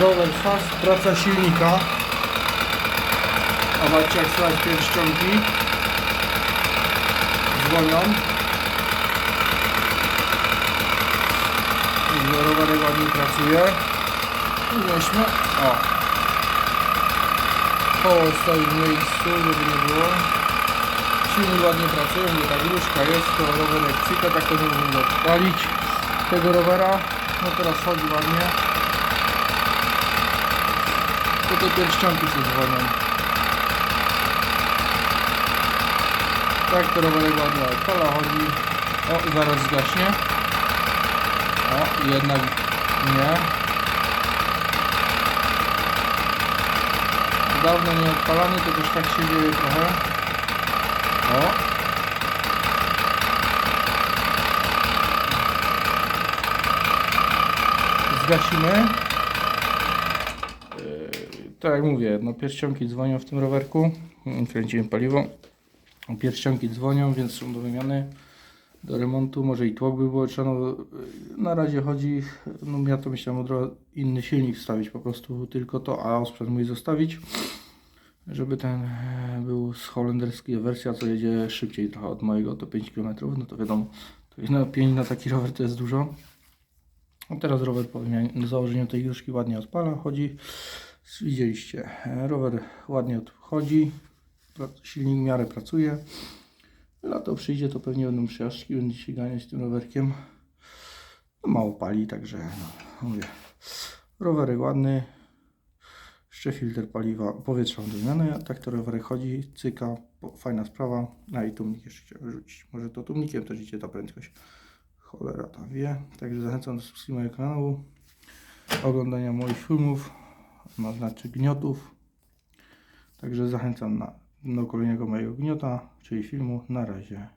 rower fast, praca silnika. Zobaczcie jak słychać pierścionki. Dzwonią. Rowerek ładnie pracuje. Weźmy. O. Koło stoi w miejscu, żeby nie było. Silnik ładnie pracuje, mówię tak różka jest, to rowerek cyka, tak to nie możemy odpalić tego rowera. No teraz chodzi ładnie. To te pierścionki się dzwonią. Tak to rowerek ładnie odpala, chodzi. O, zaraz zgaśnie. O, jednak nie. Dawno nie odpalany, to też tak się dzieje trochę. O. Zgasimy. Tak jak mówię, no pierścionki dzwonią w tym rowerku. Kręciłem paliwo. Pierścionki dzwonią, więc są do wymiany, do remontu. Może i tłok by było trzeba. No, na razie chodzi, no ja to myślałem od razu inny silnik wstawić, po prostu tylko to, a osprzęt mój zostawić żeby ten e, był z holenderskiej wersja, co jedzie szybciej trochę od mojego, to 5 km, no to wiadomo, to jest na 5 na taki rower to jest dużo. A teraz rower po założeniu tej gruszki ładnie odpala, chodzi. Widzieliście, rower ładnie odchodzi, silnik w miarę pracuje. Lato przyjdzie, to pewnie będą przejażdżki, będzie się ganiać tym rowerkiem. No, mało pali, także no, mówię, rowerek ładny, jeszcze filtr paliwa, powietrza do zmiany, tak to rowerek chodzi, cyka, fajna sprawa. A i tłumnik jeszcze chciałem rzucić. Może to tłumnikiem też idzie ta prędkość. Cholera ta wie. Także zachęcam do subskrybowania mojego kanału, oglądania moich filmów, ma znaczy gniotów. Także zachęcam na, do kolejnego mojego gniota, czyli filmu. Na razie.